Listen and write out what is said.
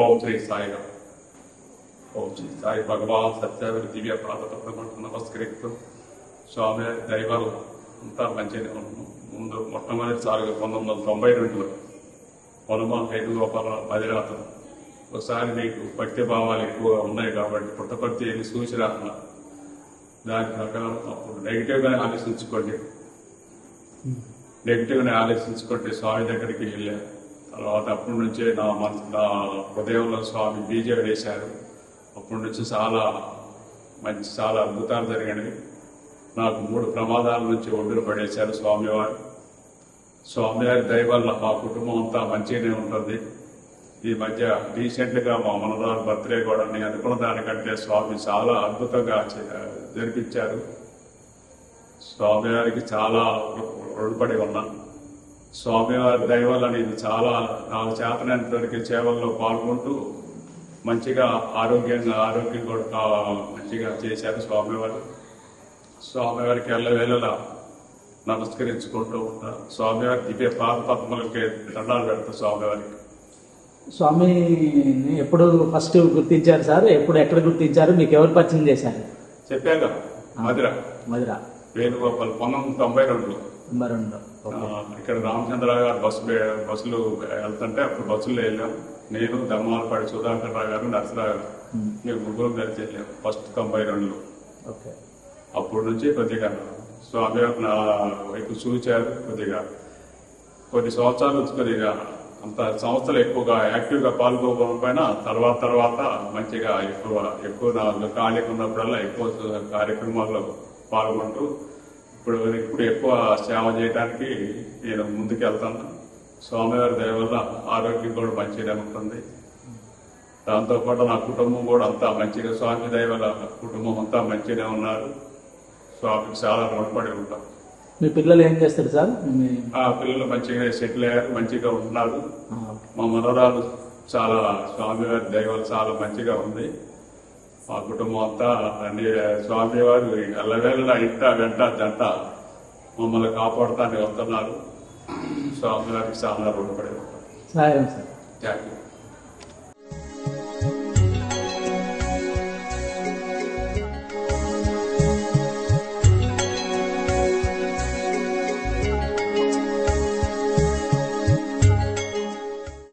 ఓం శ్రీ సాయిరామ్ ఓం శ్రీ సాయి భగవాన్ సత్యావిరి దివ్య పాదపద్మకు నమస్కరిస్తూ స్వామి దైవాలు అంతా మంచిగా ఉన్నాము. ముందు మొట్టమొదటిసారిగా పంతొమ్మిది వందల తొంభై రెండులో హనుమాన్ వేణుగోపాల మదిరాతం ఒకసారి మీకు భక్తి భావాలు ఎక్కువగా ఉన్నాయి కాబట్టి పుట్టపర్తి అని సూచన దాని ప్రకారం అప్పుడు నెగిటివ్గానే ఆలోచించుకోండి. నెగిటివ్ని ఆలోచించుకుంటే స్వామి దగ్గరికి వెళ్ళాను తర్వాత అప్పటి నుంచే నా మన నా హృదయంలో స్వామి బీజం వేశారు. అప్పటి నుంచి చాలా మంచి చాలా అద్భుతాలు జరిగినవి. నాకు మూడు ప్రమాదాల నుంచి ఒడ్డున పడేశారు స్వామివారు. స్వామివారి దయ వల్ల మా కుటుంబం అంతా మంచిగానే ఉంటుంది. ఈ మధ్య రీసెంట్గా మా మనదారు బర్త్డే కూడా నేను అనుకున్న దానికంటే స్వామి చాలా అద్భుతంగా చే- జరిపించారు. స్వామివారికి చాలా రుణపడి ఉన్నాను స్వామివారి దయ వల్ల నేను చాలా నాకు చేతనంత వరకు సేవల్లో పాల్గొంటూ మంచిగా ఆరోగ్యంగా ఆరోగ్యం కూడా మంచిగా చేశారు స్వామివారు స్వామివారికి ఎల్లవేళలా నమస్కరించుకుంటూ ఉంటాను స్వామివారి దివ్య పాద పద్మలకి దండాలు పెడతా స్వామివారికి స్వామిని ఎప్పుడు ఫస్ట్ గుర్తించారు సార్? ఎప్పుడు ఎక్కడ గుర్తించారు? మీకు ఎవరు పరిచయం చేశారు? చెప్పాక మధుర. మధుర. వేణుగోపాల్ పంతొమ్మిది తొంభై రెండు. ఇక్కడ రామచంద్ర గారు బస్సు బస్సులు వెళ్తుంటే అప్పుడు బస్సులో వెళ్ళాం. నేను ధర్మాలపాడి సుధాకర్ రావు గారు నరసరావు గారు. మేము. ముగ్గురం కలిసి వెళ్ళాం ఫస్ట్ తొంభై రెండులో. అప్పటి నుంచి కొద్దిగా స్వామి నా వైపు చూచారు కొద్దిగా. కొన్ని సంవత్సరాల నుంచి కొద్దిగా అంత సంస్థలు ఎక్కువగా యాక్టివ్గా పాల్గొకపోయినా తర్వాత తర్వాత మంచిగా ఎక్కువ ఎక్కువ నా ఖాళీగా ఉన్నప్పుడల్లా ఎక్కువ కార్యక్రమాల్లో పాల్గొంటూ ఇప్పుడు ఇప్పుడు ఎక్కువ సేవ చేయడానికి నేను ముందుకు వెళ్తాను స్వామివారి దయ వల్ల ఆరోగ్యం కూడా మంచిగా ఉంటుంది. దాంతో పాటు నా కుటుంబం కూడా అంతా మంచిగా స్వామి దయ వల్ల కుటుంబం అంతా మంచిగా ఉన్నారు. స్వామికి చాలా రుణపడి ఉంటాం. మీ పిల్లలు ఏం చేస్తారు సార్? ఆ పిల్లలు మంచిగా సెటిల్ అయ్యారు మంచిగా ఉంటున్నారు. మా మనవరాలు చాలా స్వామివారి దైవాలు చాలా మంచిగా ఉంది. మా కుటుంబం అంతా అన్ని స్వామివారు ఎల్లవేళ ఇంట వెంట జంట మమ్మల్ని కాపాడుతానే వస్తున్నారు. స్వామివారికి చాలా రుణపడి ఉంటాం థ్యాంక్ యూ